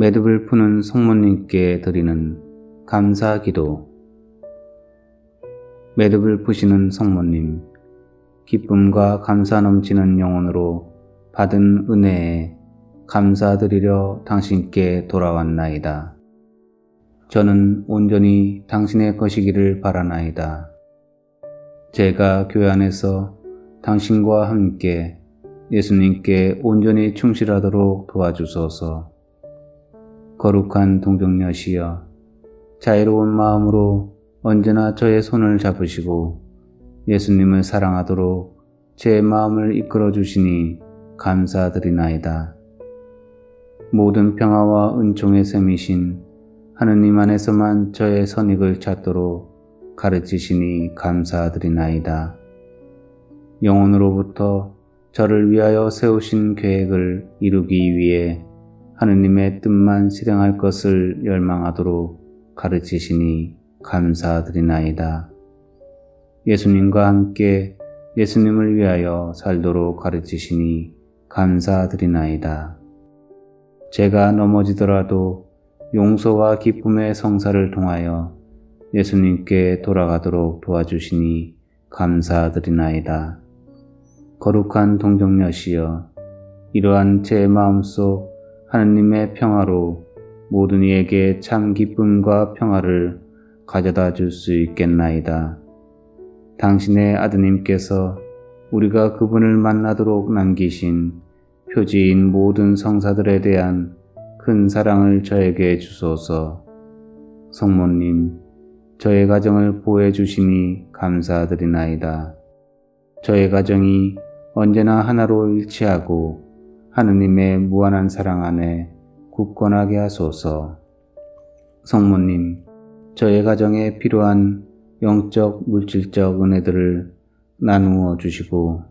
매듭을 푸는 성모님께 드리는 감사 기도. 매듭을 푸시는 성모님, 기쁨과 감사 넘치는 영혼으로 받은 은혜에 감사드리려 당신께 돌아왔나이다. 저는 온전히 당신의 것이기를 바라나이다. 제가 교회 안에서 당신과 함께 예수님께 온전히 충실하도록 도와주소서. 거룩한 동정녀시여, 자유로운 마음으로 언제나 저의 손을 잡으시고 예수님을 사랑하도록 제 마음을 이끌어 주시니 감사드리나이다. 모든 평화와 은총의 셈이신 하느님 안에서만 저의 선익을 찾도록 가르치시니 감사드리나이다. 영혼으로부터 저를 위하여 세우신 계획을 이루기 위해 하느님의 뜻만 실행할 것을 열망하도록 가르치시니 감사드리나이다. 예수님과 함께 예수님을 위하여 살도록 가르치시니 감사드리나이다. 제가 넘어지더라도 용서와 기쁨의 성사를 통하여 예수님께 돌아가도록 도와주시니 감사드리나이다. 거룩한 동정녀시여, 이러한 제 마음속 하느님의 평화로 모든 이에게 참 기쁨과 평화를 가져다 줄 수 있겠나이다. 당신의 아드님께서 우리가 그분을 만나도록 남기신 표지인 모든 성사들에 대한 큰 사랑을 저에게 주소서. 성모님, 저의 가정을 보호해 주시니 감사드리나이다. 저의 가정이 언제나 하나로 일치하고 하느님의 무한한 사랑 안에 굳건하게 하소서. 성모님, 저의 가정에 필요한 영적, 물질적 은혜들을 나누어 주시고,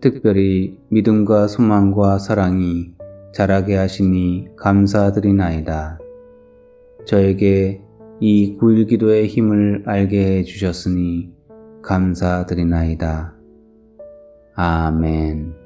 특별히 믿음과 소망과 사랑이 자라게 하시니 감사드리나이다. 저에게 이 9일 기도의 힘을 알게 해 주셨으니 감사드리나이다. 아멘.